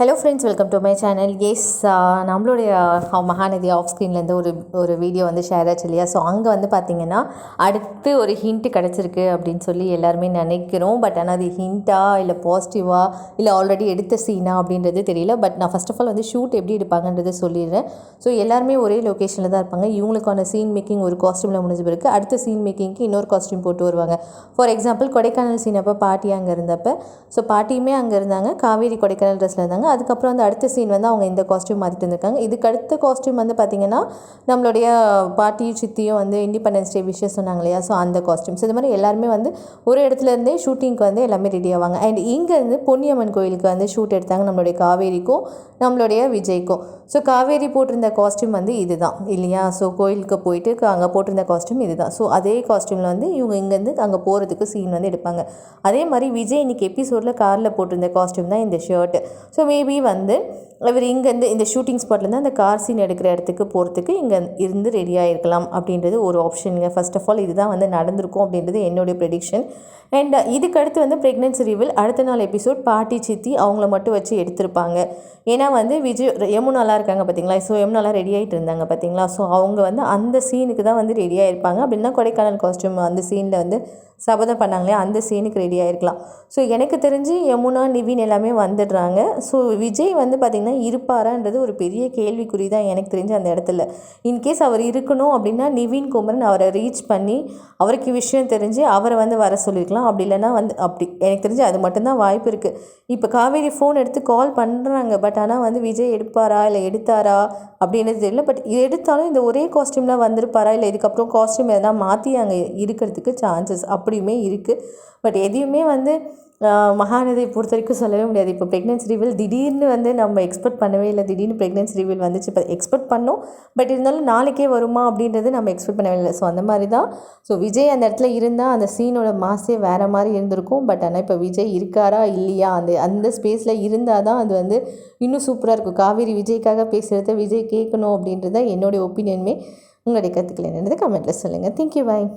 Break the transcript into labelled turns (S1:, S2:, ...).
S1: Hello friends welcome to my channel yes நம்மளுடைய uh, Mahanadhi off ஸ்க்ரீன்லேருந்து ஒரு ஒரு வீடியோ வந்து ஷேர் ஆச்சு இல்லையா? ஸோ அங்கே வந்து பார்த்தீங்கன்னா அடுத்து ஒரு ஹிண்ட்டு கிடச்சிருக்கு அப்படின்னு சொல்லி எல்லாருமே நினைக்கிறோம். பட் ஆனால் அது ஹிண்ட்டா இல்லை பாசிட்டிவாக இல்லை ஆல்ரெடி எடுத்த சீனா அப்படின்றது தெரியல. பட் நான் ஃபஸ்ட் ஆஃப் ஆல் வந்து ஷூட் எப்படி எடுப்பாங்கன்றது சொல்லிடுறேன். ஸோ எல்லாருமே ஒரே லொக்கேஷனில் தான் இருப்பாங்க. இவங்களுக்கான சீன் மேக்கிங் ஒரு காஸ்ட்யூமில் முடிஞ்ச பிறகு அடுத்த சீன் மேக்கிங்க்கு இன்னொரு காஸ்ட்யூம் போட்டு வருவாங்க. ஃபார் எக்ஸாம்பிள் கொடைக்கானல் சீன் அப்போ பாட்டி அங்கே இருந்தப்போ ஸோ பாட்டியுமே அங்கே இருந்தாங்க. காவேரி கொடைக்கானல் ட்ரெஸ்ஸில் இருந்தாங்க. அதுக்கப்புறம் வந்து அடுத்த சீன் வந்து அவங்க இந்த காஸ்ட்யூம் மாற்றிட்டு வந்திருக்காங்க. இதுக்கு அடுத்த காஸ்ட்யூம் வந்து பார்த்திங்கன்னா நம்மளுடைய பாட்டியும் சித்தியும் வந்து இண்டிபெண்டன்ஸ் டே விஷயம் சொன்னாங்க இல்லையா? ஸோ அந்த காஸ்ட்யூம்ஸ் இது மாதிரி எல்லாருமே வந்து ஒரு இடத்துல இருந்தே ஷூட்டிங்க்கு வந்து எல்லாமே ரெடி ஆவாங்க. அண்ட் இங்கேருந்து பொன்னியம்மன் கோயிலுக்கு வந்து ஷூட் எடுத்தாங்க நம்மளுடைய காவேரிக்கும் நம்மளுடைய விஜய்க்கும். ஸோ காவேரி போட்டிருந்த காஸ்ட்யூம் வந்து இதுதான் இல்லையா? ஸோ கோயிலுக்கு போயிட்டு அங்கே போட்டிருந்த காஸ்ட்யூம் இதுதான். ஸோ அதே காஸ்டியூமில் வந்து இவங்க இங்கேருந்து அங்கே போகிறதுக்கு சீன் வந்து எடுப்பாங்க. அதே மாதிரி விஜய் இன்னைக்கு எபிசோடில் காரில் போட்டிருந்த காஸ்ட்யூம் தான் இந்த ஷர்ட் ஸோ மேபி வந்து இவர் இங்கேருந்து இந்த ஷூட்டிங் ஸ்பாட்லேருந்து அந்த கார் சீன் எடுக்கிற இடத்துக்கு போகிறதுக்கு இங்கே இருந்து ரெடியாக இருக்கலாம் அப்படின்றது ஒரு ஆப்ஷனுங்க ஃபர்ஸ்ட் ஆஃப் ஆல் இதுதான் வந்து நடந்திருக்கும் அப்படின்றது என்னுடைய ப்ரெடிக்ஷன் அண்ட் இதுக்கு அடுத்து வந்து ப்ரெக்னென்சி ரிவில் அடுத்த நாள் எபிசோட் பாட்டி சித்தி அவங்கள மட்டும் வச்சு எடுத்திருப்பாங்க. ஏன்னா வந்து விஜய் யமுனாலாம் இருக்காங்க பார்த்தீங்களா? ஸோ யமுனாலாம் ரெடி ஆகிட்டு இருந்தாங்க பார்த்தீங்களா? ஸோ அவங்க வந்து அந்த சீனுக்கு தான் வந்து ரெடியாக இருப்பாங்க அப்படின்னா கொடைக்கானல் காஸ்ட்யூம் அந்த சீனில் வந்து சபதம் பண்ணாங்களே அந்த சீனுக்கு ரெடி ஆகிருக்கலாம் ஸோ எனக்கு தெரிஞ்சு யமுனா நிவின் எல்லாமே வந்துடுறாங்க. ஸோ விஜய் வந்து பார்த்திங்கன்னா இருப்பாரான்றது ஒரு பெரிய கேள்விக்குறி தான் எனக்கு தெரிஞ்சு அந்த இடத்துல. இன்கேஸ் அவர் இருக்கணும் அப்படின்னா நிவின் குமரன் அவரை ரீச் பண்ணி அவருக்கு விஷயம் தெரிஞ்சு அவரை வந்து வர சொல்லியிருக்கலாம் அப்படி இல்லைன்னா வந்து அப்படி. எனக்கு தெரிஞ்சு அது மட்டும்தான் வாய்ப்பு இருக்குது இப்போ காவேரி ஃபோன் எடுத்து கால் பண்ணுறாங்க பட் ஆனால் வந்து விஜய் எடுப்பாரா? இல்லை எடுத்தாரா? அப்படின்றது தெரியல. பட் எடுத்தாலும் இந்த ஒரே காஸ்ட்யூம்லாம் வந்திருப்பாரா? இல்லை இதுக்கப்புறம் காஸ்ட்யூம் எதனா மாற்றி அங்கே இருக்கிறதுக்கு சான்சஸ் அப்படியுமே இருக்குது பட் எதையுமே வந்து மகாநதி பொறுத்த வரைக்கும் சொல்லவே முடியாது. இப்போ ப்ரெக்னென்சி ரிவீல் திடீர்னு வந்து நம்ம எக்ஸ்பெக்ட் பண்ணவே இல்லை. திடீர்னு ப்ரெக்னென்சி ரிவீல் வந்துச்சு. இப்போ எக்ஸ்பெக்ட் பண்ணோம். பட் இருந்தாலும் நாளைக்கே வருமா அப்படின்றது நம்ம எக்ஸ்பெக்ட் பண்ணவே இல்லை. ஸோ அந்த மாதிரி தான். ஸோ விஜய் அந்த இடத்துல இருந்தால் அந்த சீனோட மாசே வேறு மாதிரி இருந்திருக்கும். பட் ஆனால் இப்போ விஜய் இருக்காரா இல்லையா? அந்த அந்த ஸ்பேஸில் இருந்தால் தான் அது வந்து இன்னும் சூப்பராக இருக்கும். காவேரி விஜய்க்காக பேசுகிறத விஜய் கேட்கணும் அப்படின்றத என்னுடைய ஒப்பீனியனுமே உங்களுடைய கற்றுக்கல என்னது கமெண்ட்டில் சொல்லுங்கள் தேங்க்யூ பாய்